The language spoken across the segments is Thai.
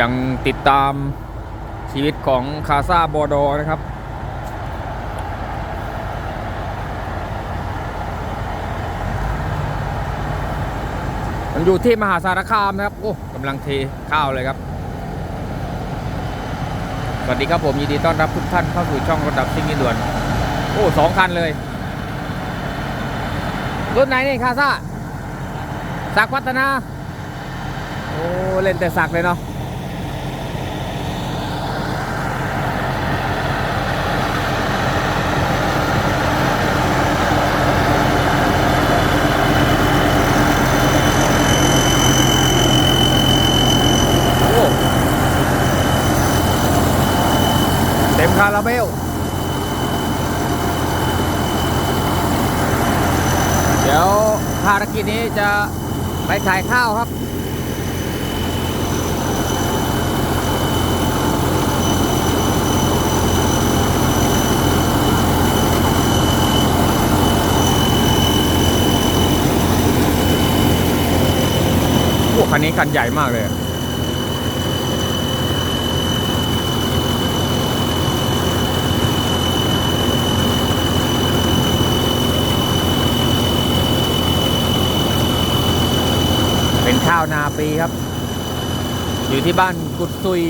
ยังติดตามชีวิตของคาซาบอดอนะครับ มันอยู่ที่มหาสารคามนะครับ โอ้กำลังเทข้าวเลยครับ สวัสดีครับผมยินดีต้อนรับทุกท่านเข้าสู่ช่องระดับซิ่งนิด่วน โอ้สองคันเลยรุ่นไหนนี่คาซ่าสักวัฒนา โอ้ เล่นแต่สักเลยเนาะ คาราเบลเดี๋ยวภารกิจนี้จะไปขายข้าวครับคันนี้คันใหญ่มากเลยอะเป็นข้าวนาปีครับ อยู่ที่บ้านกุดซุย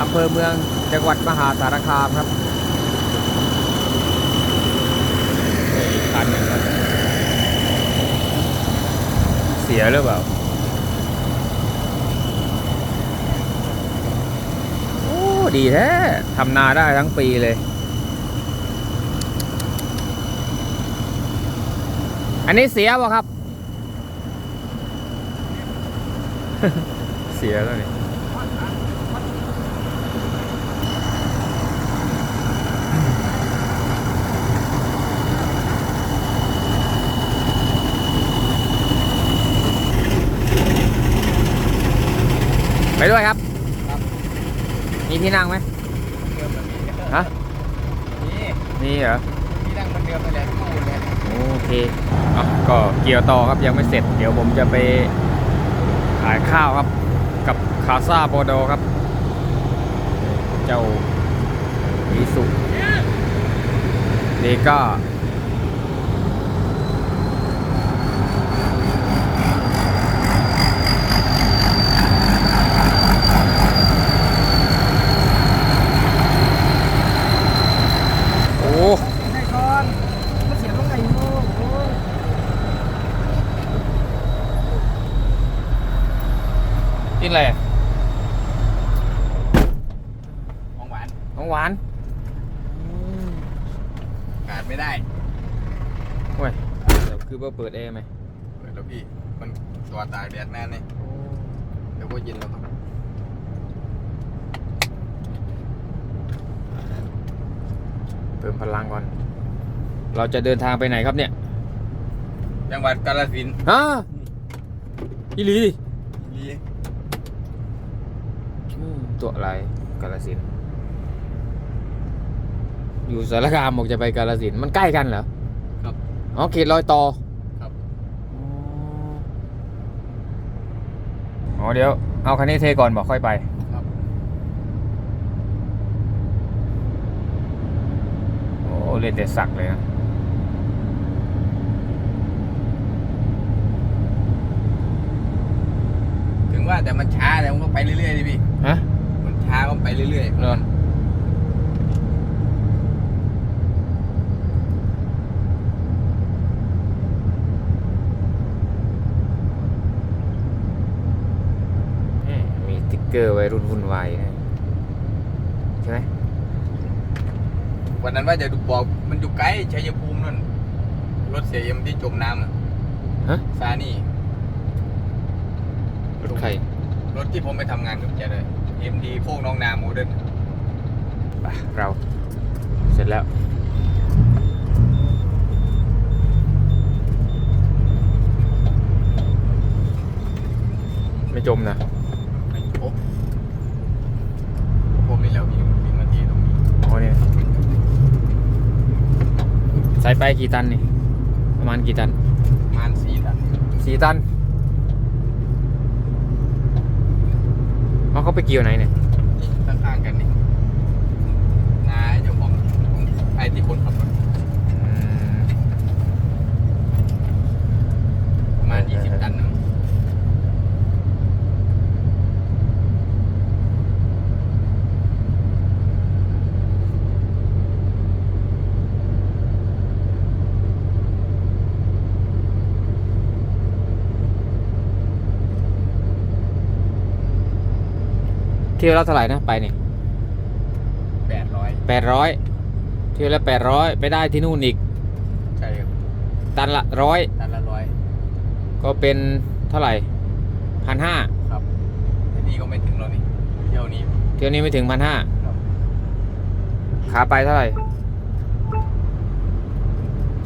อำเภอเมืองจังหวัดมหาสารคามครับอีกคันหนึ่งครับ เสียหรือเปล่าโอ้ดีแท้ทำนาได้ทั้งปีเลย อันนี้เสียป่ะครับ เสียแล้วนี่ไปด้วยครับ มีที่นั่งไหมฮะนี่นี่เหรอที่นั่งมันเดิมไปเลยตู้เลยโอเคอะก็เกี่ยวต่อครับยังไม่เสร็จ เดี๋ยวผมจะไปขายข้าวครับ กับคาซาโบโดครับ เจ้ามิสุเดก้าโอ้ ใช่ก่อนมันเสียตรงไหนโอ้โห กินอะไร ของหวาน ของหวาน ขาดไม่ได้ เว้ยเดี๋ยวคือว่าเปิดแอร์ไหม เปิดแล้วพี่ ตัวตากแดดนานนี่เดี๋ยวก็เย็นแล้วครับเติมพลังก่อน เราจะเดินทางไปไหนครับเนี่ยจังหวัดกาฬสินธุ์ฮะอีหลีดิดีอืมตัวอะไรกาลสินธุ์อยู่สารคามบอกจะไปกาลสินธุ์มันใกล้กันเหรอครับ อ๋อเขตรอยต่อ ครับ อ๋อ เดี๋ยวเอาคันนี้เทก่อนบอกค่อยไปครับ โอ้เล่นแต่สักเลยนะถึงว่าแต่มันช้าแต่มันก็ไปเรื่อยๆดิพี่ฮะมันช้าก็ไปเรื่อยๆ นอนแหม่มีสติ๊ก เกอร์ไว้รุ่นวุ่นวายนะใช่ไหมวันนั้นว่าจะดูบอกมันอยู่ไกลชัยภูมินั่นรถเสียเอ็มที่จมน้ำน่ะฮะซานี่ รถใครรถที่ผมไปทำงานกับแกเลย MD โคกน้องนาโมเดิร์นไปเรา เสร็จแล้ว ไม่จมนะ ไม่โอ้ผม นี่แหล้วมีมีนาทีตรงนี้อ๋อเนี่ยใส่ไปกี่ตันนี่ ประมาณกี่ตันประมาณสี่ตันสี่ตันเขาเขาไปเกี่ยวไหนเนี่ยนี่ข้างๆกันนี่นายเจ้าของไอ้ที่คนขับรถ อืม ประมาณ20ตันนึง เที่ยวละเท่าไหร่นะไปเนี่ย800แปดร้อยเที่ยวละแปดร้อยไปได้ที่นู่นอีก ใช่ครับตันละร้อยตันละร้อยก็เป็นเท่าไหร่พันห้าครับที่นี่ก็ไม่ถึงแล้วนี่เที่ยวนี้เที่ยวนี้ไม่ถึงพันห้าครับขาไปเท่าไหร่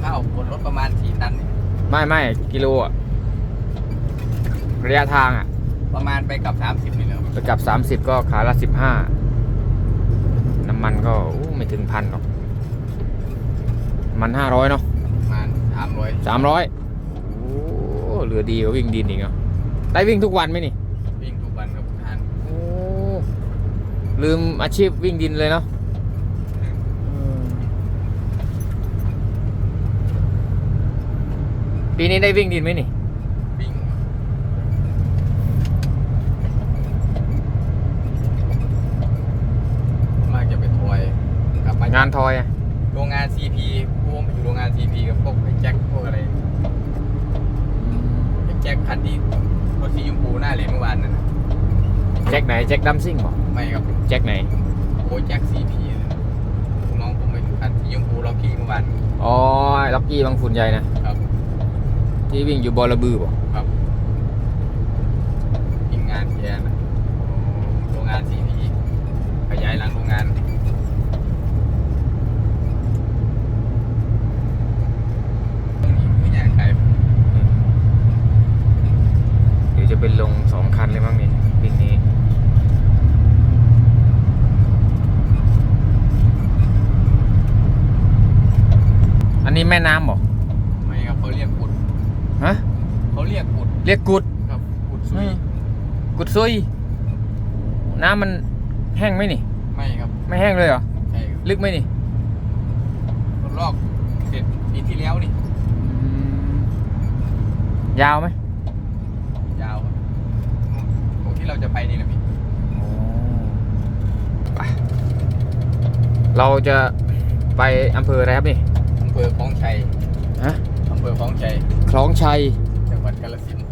ข้าวบนรถประมาณ4ตันนี่ไม่ไม่กิโลอะระยะทางอะประมาณไปกับ30นี่แหละค รับไปกลับ 30 ก็ขาละ 15 น้ำมันก็อู้ไม่ถึงพันหรอก มัน 500 เนาะประมาณ300 300โอ้เหลือดีกว่าวิ่งดินอีกเนาะได้วิ่งทุกวันไหมนี่ วิ่งทุกวันครับทานโอ้ลืมอาชีพวิ่งดินเลยเนาะปีนี้ได้วิ่งดินไหมนี่ วิ่งมากจะไปทอยกลับมา งานทอยอะโรงงาน CP พวกผมอยู่โรงงาน CP กับพวกไอ้แจ็คพวกอะไรไอ้แจ็คคันที่รถสีชมพูหน้าเหรียญเมื่อวานนั่นน่ะแจ็คไหนแจ็คดัมซิ่งเหรอไม่ครับแจ็คไหน โอ้ยแจ็ค CP เลยลูกน้องผมไปคันสีชมพูล็อกกี้เมื่อวานอ๋อล็อกกี้บางฝุ่นใหญ่นะ ครับที่วิ่งอยู่บอระบือป่ะครับทีมงานแกนะโรงงาน CP ขยายหลังโรงงานไม่อยากไกล เดี๋ยวจะเป็นลงสองคันเลยมั้งนี่วิ่งนี้ อันนี้แม่น้ำบ่ไม่ครับเขาเรียกกุดฮะเขาเรียกกุดเรียกกุดครับกุดซุยกุดซุย น้ำมันแห้งไหมนี่ ไม่ครับ ไม่แห้งเลยเหรอใช่ครับลึกไหมนี่ทดลอกเสร็จปีที่แล้วนี่ยาวไหมยาวครับตรงที่เราจะไปนี่แหละพี่ไปเราจะไปอำเภออะไรครับนี่อำ เภอคลองชัยฮะอำเภอคลองชัยคลองชัยจังหวัดกาฬสินธุ์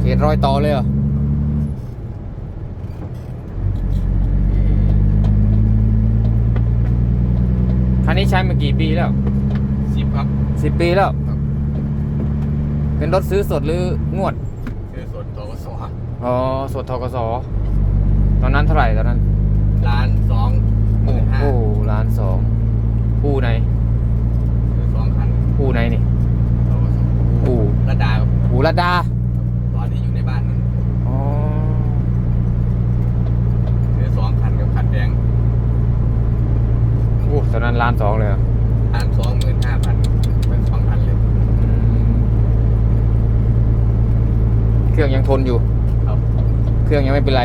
เขตรอยต่อเลยเหรอคันนี้ใช้มากี่ปีแล้วสิบครับสิบปีแล้ว ครับเป็นรถซื้อสดหรืองวด คือส่วนตัวกสอ๋อสดทกสตอนนั้นเท่าไหร่ตอนนั้น เครื่องยังไม่เป็นไร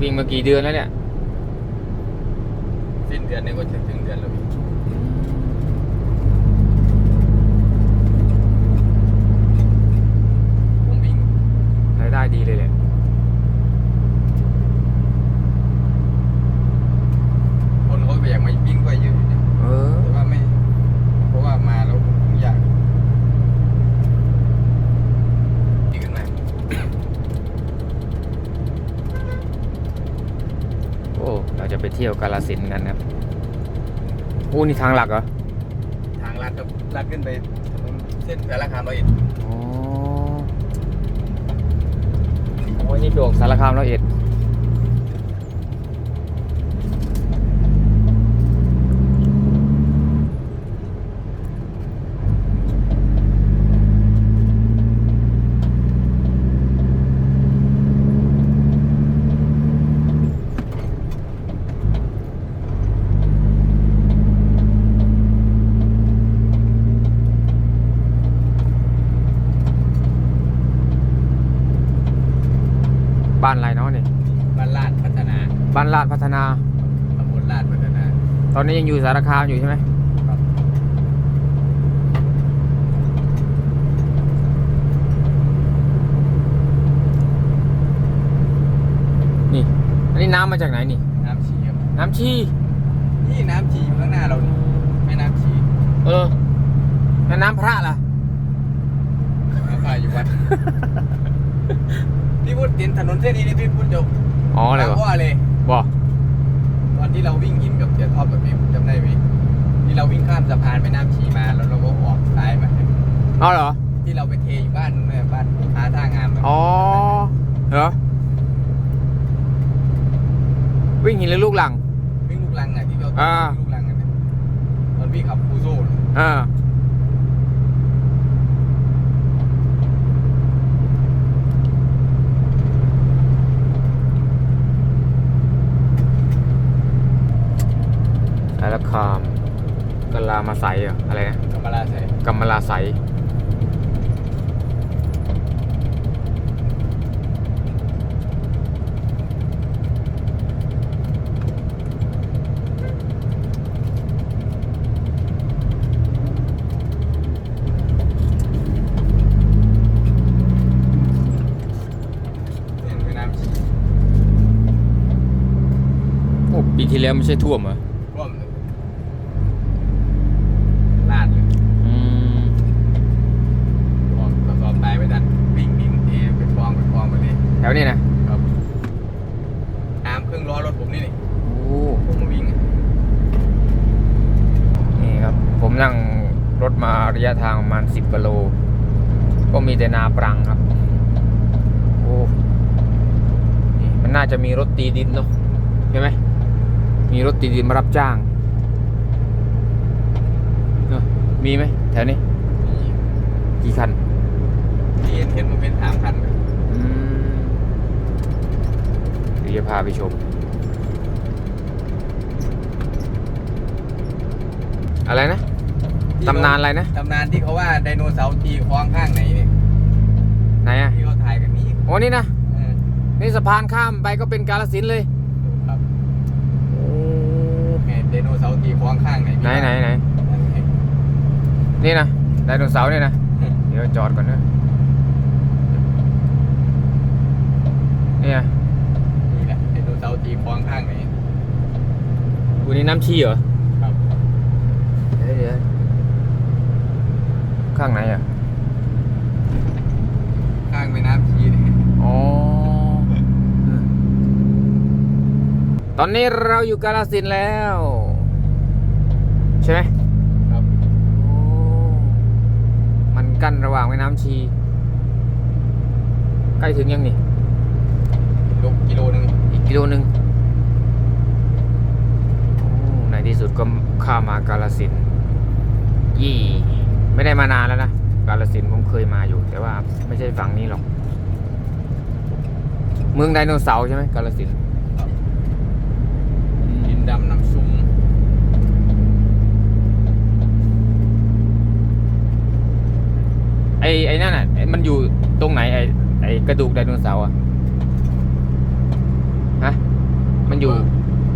วิ่งมากี่เดือนแล้วเนี่ย สิ้นเดือนนี้ก็จะถึงเดือนแล้วพี่ผมวิ่งรายได้ดีเลยแหละ คนเขาไปอยากมาวิ่งก็เยอะอยู่นะ เออ แต่ว่าไม่ สินธุ์กันครับอู้นี่ทางหลักเหรอ ทางลัดครับลัดขึ้นไปถนนเส้นสารคามร้อยเอ็ดอ๋อโอ้ยนี่ไปออกสารคามร้อยเอ็ดบ้านอะไรเนาะนี่บ้านลาดพัฒนาบ้านลาดพัฒนาตำบลลาดพัฒนา ตอนนี้ยังอยู่สารคามอยู่ใช่ไหมครับนี่ อันนี้น้ำมาจากไหนนี่ น้ำชีครับน้ำชีนี่น้ำชีอยู่ข้างหน้าเรานี่แม่น้ำชีเออแล้วน้ำพระล่ะน้ำพายอยู่วัด พี่พูดเห็นถนนเส้นนี้นี่พี่พูดจะอ๋ออะไรวะว่าเลยบอกตอนที่เราวิ่งหินกับเสียท็อปแบบนี้ผมจำได้ไหมที่เราวิ่งข้ามสะพานแม่น้ำชีมาแล้วเราก็ออกซ้ายมาเอาเหรอ ที่เราไปเทอยู่บ้านนู้นน่ะบ้านพาท่างามะอ๋อเหรอวิ่งหินหรือลูกหลัง วิ่งลูกลังอะที่เราอ่าวิ่งลูกลังอะนะตอนพี่ขับคูโซ่น่ะอ่าารคามกะลามาใสเหรออะไรนะธรรมราใส่กัมมลาใสเนี่ยแม่น้ำชีโอ้ปีที่แล้วไม่ใช่ท่วมเหรอ ร่วมเลยลาดเลย อืม ออกกระสอบตายไปดันวิ่งดินเทไปกองไปกองไปเลย แถวนี้นะ ครับน้ำเครื่องล้อรถผมนี่นี่ โอ้ ผมมาวิ่งอะ นี่ครับ ผมนั่งรถมาระยะทางประมาณ 10กิโล ก็ มีแต่นาปรังครับ โอ้นี่มันน่าจะมีรถตีดินเนาะใช่ไหมมีรถตีดินมารับจ้างเออมีไหมแถวนี้นี่กี่คันที่เห็นเห็นมันเป็นสามพันเลยอืมเดี๋ยวจะพาไปชม อะไรนะตำนานอะไรนะตำนานที่เขาว่าไดโนเสาร์ตีคล้องข้างไหนเนี่ย ไหนอะที่เขาถ่ายกันนี้โอ้นี่นะเออนี่สะพานข้ามไปก็เป็นกาลสินธุ์เลยครับโอ้ไงไดโนเสาร์ตีคล้องข้างไหนไหนไหนไหนนั่นไงนี่นะไดโนเสาร์นี่นะ เดี๋ยวจอดก่อนนะนี่ไงนี่แหละไดโนเสาร์ตีคล้องข้างไหนอูนี่น้ำชีเหรอครับ เดี๋ยวเดี๋ยวข้างไหนอะข้างแม่น้ำชีเนี่ยอ๋อตอนนี้เราอยู่กาลสินธุ์แล้ว ใช่ไหมครับโอ้มันกั้นระหว่างแม่น้ำชี ใกล้ถึงยังนี่ ลกกิโลนึงอีกกิโลหนึ่งโอ้ในที่สุดก็ข้ามมากาลสินธุ์ยี่ ไม่ได้มานานแล้วนะ กาลสินธุ์ผมเคยมาอยู่ แต่ว่าไม่ใช่ฝั่งนี้หรอก เมืองไดโนเสาร์ใช่ไหมกาลสินธุ์ครับดินดำน้ำซุ้มไอ้ไอ้นั่นอะไอ้มันอยู่ตรงไหนไอ้ไอ้กระดูกไดโนเสาร์อะฮะมันอยู่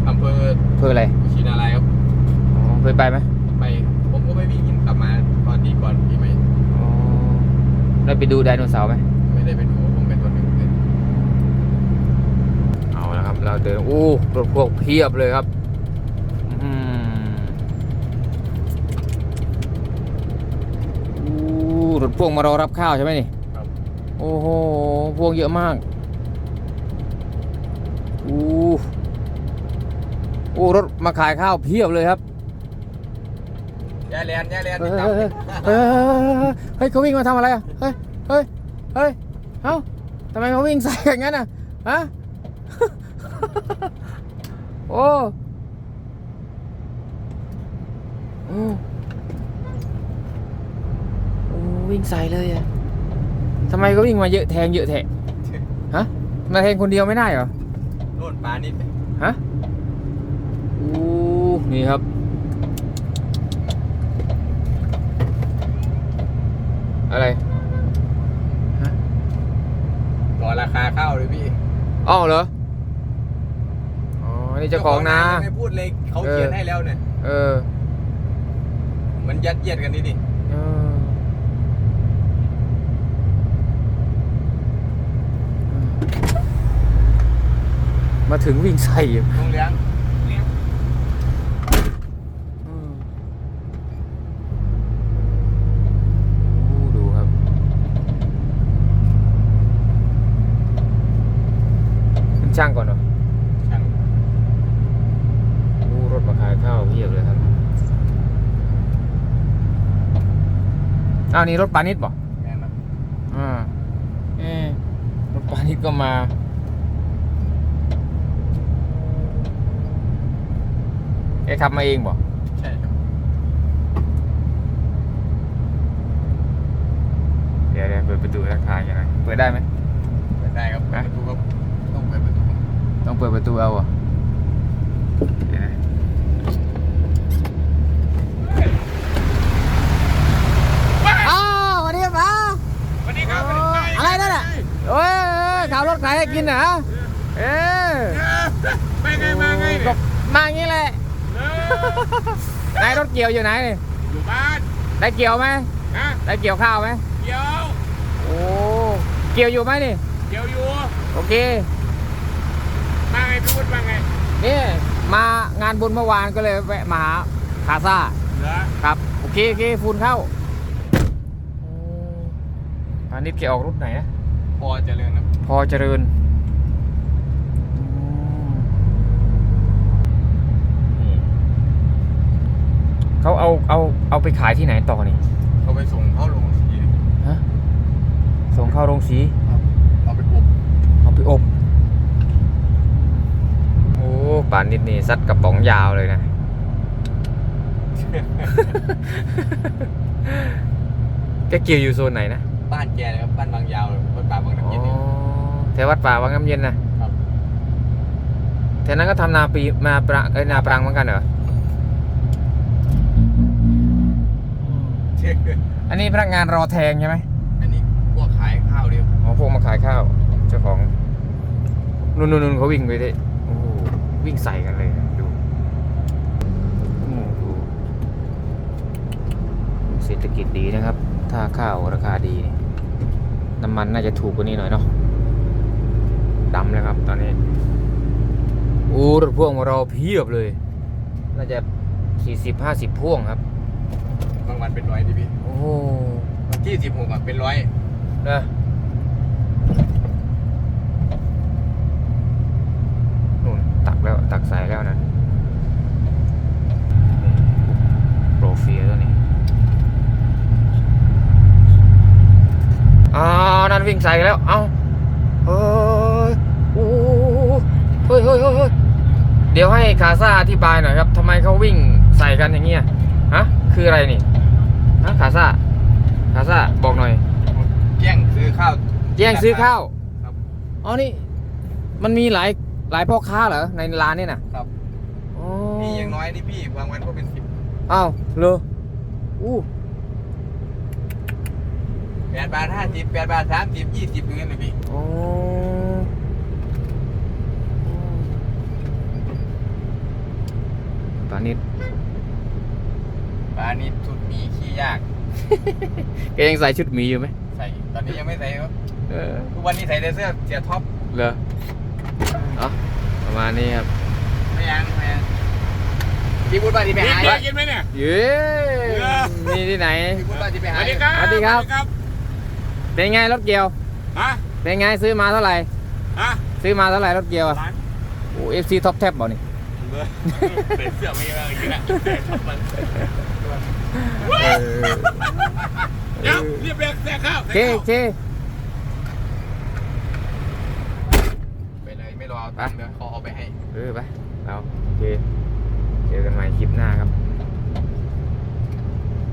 อำเภออำเพื่ออะไรกุชินารายครับอ๋อเคยไปไหมไปผมก็ไปวิ่งหินกลับมาตอนที่ก่อนที่ไม่ อ๋อ ได้ไปดูไดโนเสาร์ไหมไม่ได้ไปดูผมเป็นตัวหนึ่งเลยเอาละครับ เราเดินอู้รถพวกเพียบเลยครับอืมอู้รถพวกมารอรับข้าวใช่ไหมนี่ครับโอ้โหพวกเยอะมากอู้โอ้อ้รถมาขายข้าวเพียบเลยครับ แย่เลียนแย่เลียนเฮ้ติยดตามเฮ้ยเฮ้ยเฮ้ยเขาวิ่งมาทำอะไรอะเฮ้ยเฮ้ยเฮ้ยเอ้าทำไมเขาวิ่งใส่อย่างนั้นอะฮะโอ้โอ้โอ้วิ่งใส่เลยอะทำไมเขาวิ่งมาเยอะแทงเยอะแทะฮะมาแทงคนเดียวไม่ได้เหรอโน่นปลานิดฮะอู้นี่ครับ อะไรต่อราคาข้าวเลยพี่อ้าวเหรอ อ๋อ นี่เจ้าของนายังไม่พูดเลยเขาเขียนให้แล้วเนี่ย เออเหมือนยัดเยียดกันนี่ดิเออมาถึงวิ่งใส่อยู่ต้องเลี้ยง อืมโอ้ดูครับ ขึ้นช่างก่อนเหรอ ช่าง โอ้รถมาขายข้าวเพียบเลยครับ อ้าวนี่รถปานิดบ่แม่นครับอ่าเอ๊ะรถปานิดก็มา แกขับมาเองบ่ใช่ครับเดี๋ยวเดี๋ยวเปิดประตูทักทายกันหน่อยเปิดได้ไหม เปิดได้ครับเปิดฮะประตูก็ต้องเปิดประตูต้องเปิดประตูเอาอะเดี๋ยวนะอ้าวสวัสดีครับป้า สวัสดีครับ อะไรนั่นน่ะ โอ้ยขับรถใครให้กินเหรอเออไปไงมาไงก็มาอย่างนี้แหละเออไหนรถเกี่ยวอยู่ไหนนี่อยู่บ้านได้เกี่ยวไหมนะได้เกี่ยวข้าวไหมเกี่ยว โอ้เกี่ยวอยู่ไหมนี่เกี่ยวอยู่ โอเค มาไงพี่วุฒิมาไงนี่มางานบุญเมื่อวานก็เลยแวะมาหาคาซ่าเหรอครับ โอเคโอเคฝุ่นเข้าอันนี้แกออกรุ่นไหนนะ พอเจริญครับพอเจริญนี่เขาเอาเอาเอาไปขายที่ไหนต่อนี่เขาไปส่งเข้าโรงสีฮะส่งเข้าโรงสีครับเอาไปอบเอาไปอบโอ้ป่านนิดนี่ซัดกระป๋องยาวเลยนะแกเกี่ยวอยู่โซนไหนนะ บ้านแกเลยครับบ้านบางยาวเลยบ้านป่าบางน้ำเย็นอ๋อเนี่ย แถววัดป่าวังน้ำเย็นนะครับ แถวนั้นก็ทำนาปีนาปรังเอ้ยนาปรังเหมือนกันเหรอ อันนี้พนักงานรอแทงใช่ไหมอันนี้พวกขายข้าวเดียวอ๋อพวกมาขายข้าว เจ้าของนู่นนู่นนู่นเขาวิ่งไปดิโอ้โหวิ่งใส่กันเลยดูโอ้โหเศรษฐกิจดีนะครับ ถ้าข้าวราคาดีนี่ น้ำมันน่าจะถูกกว่านี้หน่อยเนาะดำเลยครับตอนนี้โอ้รถพ่วงของเราเพียบเลย น่าจะสี่สิบห้าสิบพ่วงครับบางวันเป็นร้อยดิพี่โอ้โหวันที่สิบหกอะเป็นร้อยนะนู่นตักแล้วตักใส่แล้วนะโปรเฟียตัวนี้อ้าว นั่นวิ่งใส่แล้ว เอ้าเฮ้ยโอ้เฮ้ยเฮ้ยเฮ้ยเฮ้ยเดี๋ยวให้คาซ่าอธิบายหน่อยครับทำไมเขาวิ่งใส่กันอย่างเงี้ย ฮะ คืออะไรนี่ ฮะคาซ่าคาซ่าบอกหน่อย แย่งซื้อข้าวแย่งซื้อข้าว ครับ อ๋อ นี่ มันมีหลาย หลายพ่อค้าเหรอ ในร้านนี่น่ะครับ อ๋อนี่ยังน้อยนี่พี่บางวันก็เป็นสิบอ้าวเลออู้ แปดบาทห้าสิบแปดบาทสามสิบยี่สิบอย่างเงี้ยเลยพี่อ๋อปานิดปลานี่สุดหมีขี้ยาก แกยังใส่ชุดหมีอยู่ไหมใส่ ตอนนี้ยังไม่ใส่ครับเออทุกวันนี้ใส่แต่เสื้อเสียท็อปเลอเอาประมาณนี้ครับไม่ยังไม่ยังพี่พูดว่าที่ไปหาพี่เบียร์กินไหมเนี่ยเย้มีที่ไหน พี่พูดว่าที่ไปสหาวัสดีครับ สวัสดีครับครับ เป็นไงรถเกียว ฮะเป็นไงซื้อมาเท่าไหร่ ฮะซื้อมาเท่าไหร่รถเกียวอะร้านโอ้เอฟซีท็อปแท็บบ่นี่อด้วยเปลี่ยนเสื้อไม่ได้อย่างนี้แหละเปลี่ยนทับมันเออเดี๋ยวเรียบเรียกแซ่ข้าวเคเคไปเลยไม่รอเอาตังค์เดี๋ยวเขาเอาไปให้ เออไปเอาโอเคเจอกันใหม่คลิปหน้าครับ